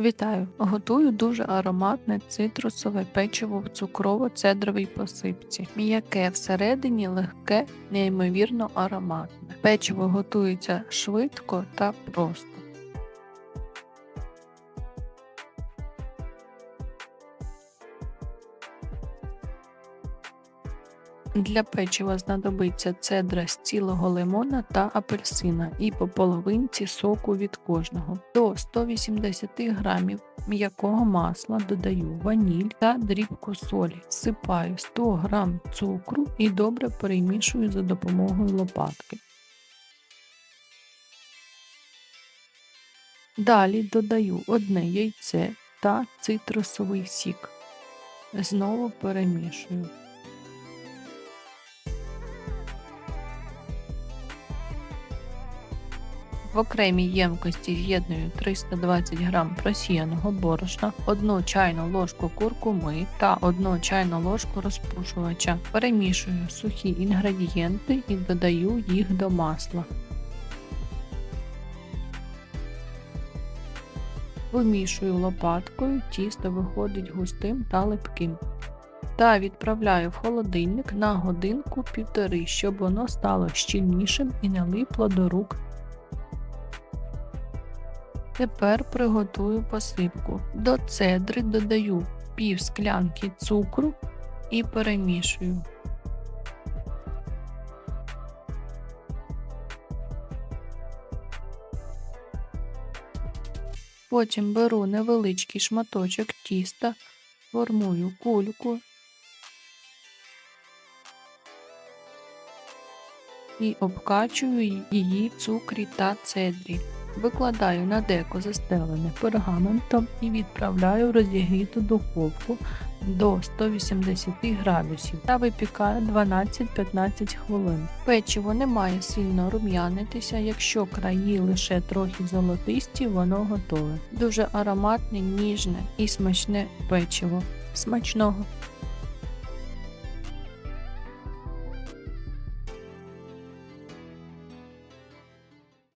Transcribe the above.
Вітаю! Готую дуже ароматне цитрусове печиво в цукрово-цедровій посипці. М'яке всередині легке, неймовірно ароматне. Печиво готується швидко та просто. Для печива знадобиться цедра з цілого лимона та апельсина і по половинці соку від кожного. До 180 г м'якого масла додаю ваніль та дрібку солі. Всипаю 100 г цукру і добре перемішую за допомогою лопатки. Далі додаю одне яйце та цитрусовий сік. Знову перемішую. В окремій ємкості з'єдную 320 г просіяного борошна, 1 чайну ложку куркуми та 1 чайну ложку розпушувача. Перемішую сухі інгредієнти і додаю їх до масла. Вимішую лопаткою, тісто виходить густим та липким. Та відправляю в холодильник на годинку півтори, щоб воно стало щільнішим і не липло до рук Тепер приготую посипку. До цедри додаю пів склянки цукру і перемішую. Потім беру невеличкий шматочок тіста, формую кульку і обкачую її в цукрі та цедрі. Викладаю на деко застелене пергаментом і відправляю в розігріту духовку до 180 градусів та випікаю 12-15 хвилин. Печиво не має сильно рум'янитися, якщо краї лише трохи золотисті, воно готове. Дуже ароматне, ніжне і смачне печиво. Смачного!